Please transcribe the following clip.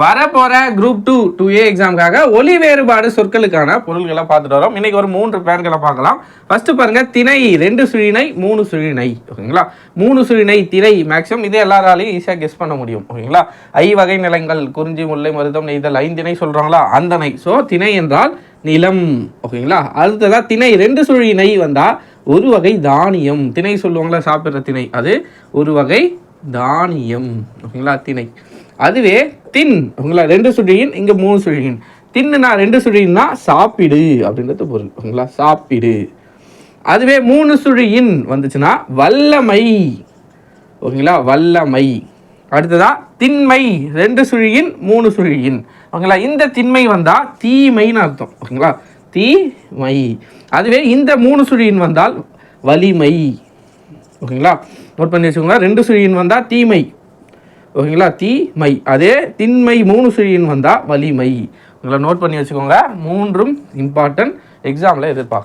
வரப்போகிற group two two A எக்ஸாமுக்காக ஒலி வேறுபாடு சொற்களுக்கான பொருள்களை பார்த்துட்டு வரோம். இன்னைக்கு ஒரு மூன்று பேர்களை பார்க்கலாம். ஃபஸ்ட்டு பாருங்கள் திணை ரெண்டு சுழினை மூணு சுழினை ஓகேங்களா? மூணு சுழினை திணை மேக்ஸிமம் இதே எல்லாராலையும் ஈஸியாக கெஸ் பண்ண முடியும். ஓகேங்களா? ஐ வகை நிலங்கள் குறிஞ்சி முல்லை மருதம் நெய்தல் ஐந்திணை அந்த அந்தனை ஸோ திணை என்றால் நிலம். ஓகேங்களா? அடுத்ததா திணை ரெண்டு சுழினை வந்தால் ஒரு வகை தானியம். திணை சொல்லுவாங்களா சாப்பிட்ற திணை. அது ஒரு வகை தானியம். ஓகேங்களா? திணை. அதுவே தின். ஓகேங்களா ரெண்டு சுழியின் இங்கே மூணு சுழியின். தின்னுனா ரெண்டு சுழியின்னா சாப்பிடு அப்படின்றது பொருள். ஓகேங்களா சாப்பிடு. அதுவே மூணு சுழியின் வந்துச்சுன்னா வல்லமை. ஓகேங்களா வல்லமை. அடுத்ததா திண்மை. ரெண்டு சுழியின் மூணு சுழியின். ஓகேங்களா இந்த திண்மை வந்தால் தீமைன்னு அர்த்தம். ஓகேங்களா தீமை. அதுவே இந்த மூணு சுழியின் வந்தால் வலிமை. ஓகேங்களா நோட் பண்ணி வச்சுக்கோங்களா ரெண்டு சுழியின் வந்தால் தீமை. ஓகேங்களா? தீமை. அதே திண்மை மூணு சுழியின் வந்தால் வலிமை. உங்களை நோட் பண்ணி வச்சுக்கோங்க. மூன்றும் இம்பார்ட்டன்ட் எக்ஸாமில் எதிர்பார்க்க